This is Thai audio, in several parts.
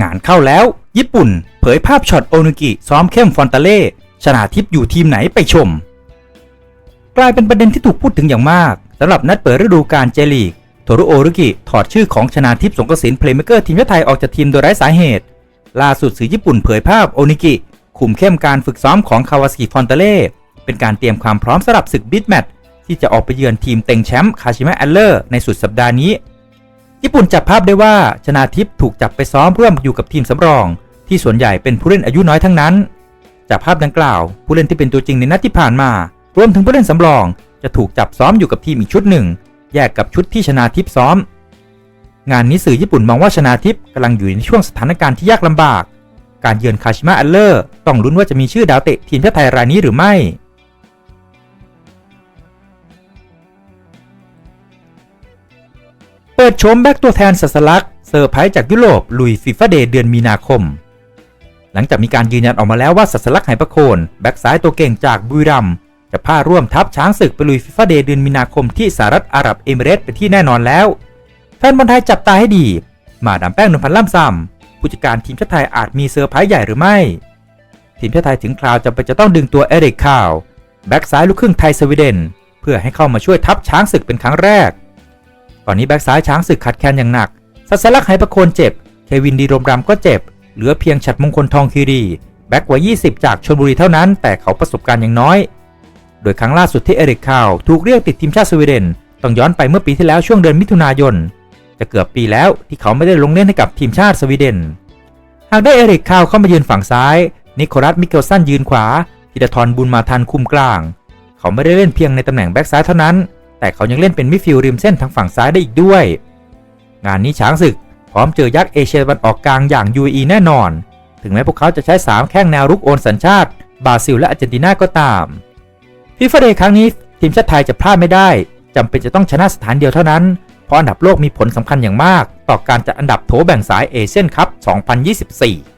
งานเข้าแล้ว ญี่ปุ่น เผยภาพช็อตโอนุกิซ้อมเข้มฟอนตาเล่ชนาทิพย์อยู่ทีมไหนไปชม กลายเป็นประเด็นที่ถูกพูดถึงอย่างมากสำหรับนัดเปิดฤดูกาลเจลีกโทรุโอรุกิถอดชื่อของชนาทิพย์สงกระสินเพลย์เมเกอร์ทีมชาติไทยออกจากทีมโดยไร้สาเหตุ ล่าสุดสื่อญี่ปุ่นเผยภาพโอนิกิคุมเข้มการฝึกซ้อมของคาวาสกิฟอนตาเล่เป็นการเตรียมความพร้อมสำหรับศึกบิดแมตช์ที่จะออกไปเยือนทีมเต็งแชมป์คาชิมะแอลเลอร์ในสุดสัปดาห์นี้ ญี่ปุ่นจับภาพได้ว่าชนาทิพย์ถูกจับไปซ้อมร่วมอยู่กับทีมสำรอง ที่ส่วนใหญ่เป็นผู้เล่นอายุน้อยทั้งนั้น จากภาพดังกล่าว ผู้เล่นที่เป็นตัวจริงในนัดที่ผ่านมารวมถึงผู้เล่นสำรอง จะถูกจับซ้อมอยู่กับทีมอีกชุดหนึ่ง แยกกับชุดที่ชนาทิพย์ซ้อม งานนี้สื่อญี่ปุ่นมองว่าชนาทิพย์กำลังอยู่ในช่วงสถานการณ์ที่ยากลำบาก การเยือนคาชิมะอัลเลอร์ต้องลุ้นว่าจะมีชื่อดาวเตะทีมชาติไทยรายนี้หรือไม่ เปิดโฉมแบ็กตัวแทนสัสลักเซอร์ไพรส์จากยุโรปลุยฟีฟ่าเดย์เดือนมีนาคม หลังจากมีการยืนยันออกมาแล้วว่าสัสลักไหประโคน แบ็กซ้ายตัวเก่งจากบุรีรัมจะพาร่วมทัพช้างศึกไปลุยฟีฟ่าเดย์เดือนมีนาคมที่สหรัฐอาหรับเอมิเรตส์เป็นที่แน่นอนแล้วแฟนบอลไทยจับตาให้ดี มาดามแป้งนพพันล่ำซำผู้จัดการทีมชาติไทยอาจมีเซอร์ไพรส์ใหญ่หรือไม่ ทีมชาติไทยถึงคราวจำเป็นจะต้องดึงตัวเอริกคาวแบ็กซ้ายลูกครึ่งไทยสวีเดน เพื่อให้เข้ามาช่วยทัพช้างศึกเป็นครั้งแรก ตอนนี้แบ็กซ้ายช้างศึกขาดแคลนอย่างหนัก สัสลักไหประโคนเจ็บ เควินดีรมรำก็เจ็บ เหลือเพียงฉัดมงคลทองคีรี แบ็กวัย20 จากชลบุรีเท่านั้น แต่เขาประสบการณ์อย่างน้อย โดยครั้งล่าสุดที่เอริกคาวถูกเรียกติดทีมชาติสวีเดน ต้องย้อนไปเมื่อปีที่แล้วช่วงเดือนมิถุนายน จะเกือบปีแล้วที่เขาไม่ได้ลงเล่นให้กับทีมชาติสวีเดน หากได้เอริกคาวเข้ามายืนฝั่งซ้าย นิโคลัสมิเกลสันยืนขวาธีรทรบุญมาทันคุมกลาง เขาไม่ได้เล่นเพียงในตำแหน่งแบ็กซ้ายเท่านั้น แต่เขายังเล่นเป็นมิดฟิลด์ริมเส้นทางฝั่งซ้ายได้อีกด้วย งานนี้ช้างศึก พร้อมเจอยักษ์เอเชียตะวันออกกลางอย่าง UAE แน่นอน ถึงแม้พวกเขาจะใช้ 3 แข้งแนวรุกโอนสัญชาติ บราซิลและอาร์เจนตินาก็ตามฟีฟ่าเดย์ครั้งนี้ทีมชาติไทยจะพลาดไม่ได้จำเป็นจะต้องชนะสถานเดียวเท่านั้น เพราะอันดับโลกมีผลสำคัญอย่างมาก ต่อการจัดอันดับโถแบ่งสายเอเชียนคัพ2024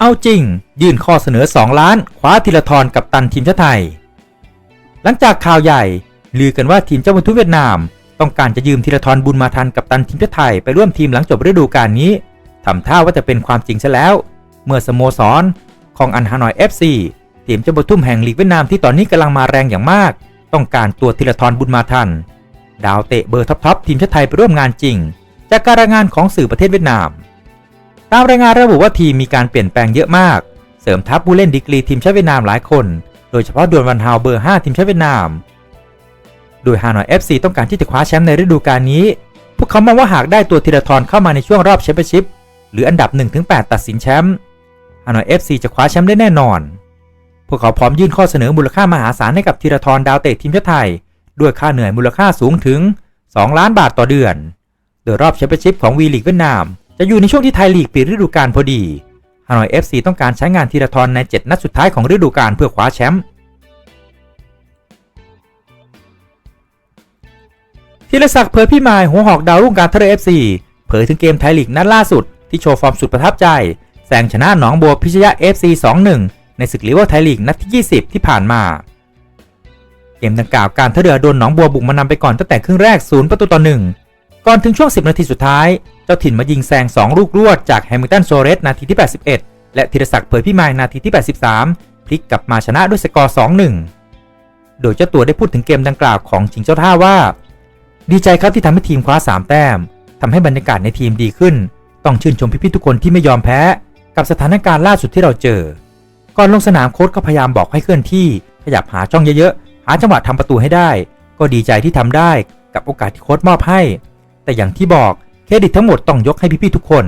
เอาจริง ยื่นข้อเสนอ 2 ล้านคว้าธีรทรกับตันทีมชาติไทย หลังจากข่าวใหญ่ลือกันว่าทีมเจ้าบุญทุเวียดนาม ต้องการจะยืมธีรทรบุญมาทันกับตันทีมชาติไทยไปร่วมทีมหลังจบฤดูกาลนี้ทำท่าว่าจะเป็นความจริงซะแล้ว เมื่อสโมสร ของอันฮานอย FC ทีมเจ้าบุญทุ่มแห่งลีกเวียดนามที่ตอนนี้กำลังมาแรงอย่างมาก ต้องการตัวธีรทรบุญมาทัน ดาวเตะเบอร์ท็อปๆทีมชาติไทยไปร่วมงานจริง จากการรายงานของสื่อประเทศเวียดนาม ตามรายงานระบุว่าทีมมีการเปลี่ยนแปลงเยอะมาก เสริมทัพผู้เล่นดีกรีทีมชาติเวียดนามหลายคน โดยเฉพาะดวนวันฮาวเบอร์ 5 ทีมชาติเวียดนาม โดยฮานอย FC ต้องการที่จะคว้าแชมป์ในฤดูกาลนี้ พวกเขามองว่าหากได้ตัวธีรทรเข้ามาในช่วงรอบแชมเปี้ยนชิพหรืออันดับ 1-8 ตัดสินแชมป์ฮานอย FC จะคว้าแชมป์ได้แน่นอน พวกเขาพร้อมยื่นข้อเสนอมูลค่ามหาศาลให้กับธีรทรดาวเตะทีมชาติไทย ด้วยค่าเหนื่อยมูลค่าสูงถึง 2 ล้านบาทต่อเดือน โดยรอบแชมเปี้ยนชิพของวีลีกเวียดนาม จะอยู่ในช่วงที่ไทยลีกปิดฤดูกาลพอดีฮานอย FC ต้องการใช้งานธีรทรใน 7 นัดสุดท้ายของฤดูกาลเพื่อคว้าแชมป์ธีรศักดิ์เผยพี่มายหัวหอกดาวรุ่งการทะเล FC เผยถึงเกมไทยลีกนัดล่าสุด ที่โชว์ฟอร์มสุดประทับใจแซงชนะหนองบัวพิชยะ FC 2-1 ในศึกลีเวอร์ไทยลีกนัดที่ 20 ที่ผ่านมาเกมดังกล่าวการท่าเรือโดนหนองบัวบุกมานำไปก่อนตั้งแต่ครึ่งแรก 0 ประตูต่อ 1 ก่อนถึงช่วง 10 นาทีสุดท้าย เจ้าถิ่นมายิงแซง 2 ลูกรวดจากแฮมิลตันโซเรสนาทีที่ 81 และธีรศักดิ์เผยพิมายนาทีที่ 83 พลิกกลับมาชนะด้วยสกอร์ 2-1 โดยเจ้าตัวได้พูดถึงเกมดังกล่าวของจิงเจ้าท่าว่า ดีใจครับที่ทำให้ทีมคว้า 3 แต้มทำให้บรรยากาศในทีมดีขึ้น ต้องชื่นชมพี่ๆทุกคนที่ไม่ยอมแพ้ กับสถานการณ์ล่าสุดที่เราเจอ ก่อนลงสนามโค้ชก็พยายามบอกให้เคลื่อนที่ขยับหาช่องเยอะๆหาจังหวะทำประตูให้ได้ ก็ดีใจที่ทำได้กับโอกาสที่โค้ชมอบให้ แต่อย่างที่บอก เครดิตทั้งหมดต้องยกให้พี่ๆทุกคน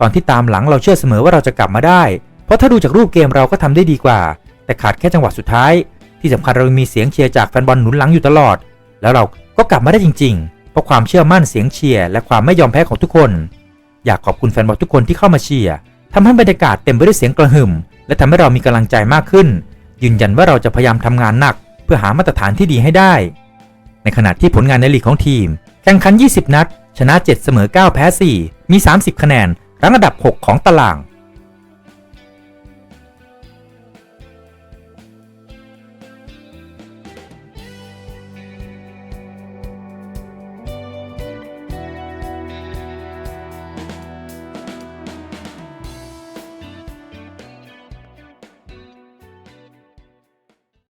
ตอนที่ตามหลังเราเชื่อเสมอว่าเราจะกลับมาได้ เพราะถ้าดูจากรูปเกมเราก็ทำได้ดีกว่า แต่ขาดแค่จังหวะสุดท้าย ที่สำคัญเรามีเสียงเชียร์จากแฟนบอลหนุนหลังอยู่ตลอด แล้วเราก็กลับมาได้จริง ๆ เพราะความเชื่อมั่นเสียงเชียร์และความไม่ยอมแพ้ของทุกคน อยากขอบคุณแฟนบอลทุกคนที่เข้ามาเชียร์ทำให้บรรยากาศเต็มไปด้วยเสียงกระหึ่ม และทำให้เรามีกำลังใจมากขึ้น ยืนยันว่าเราจะพยายามทำงานหนัก เพื่อหามาตรฐานที่ดีให้ได้ ในขณะที่ผลงานในลีกของทีม แข่งขัน 20 นัด ชนะ 7 เสมอ 9 แพ้ 4 มี 30 คะแนน รั้งอันดับ 6 ของตาราง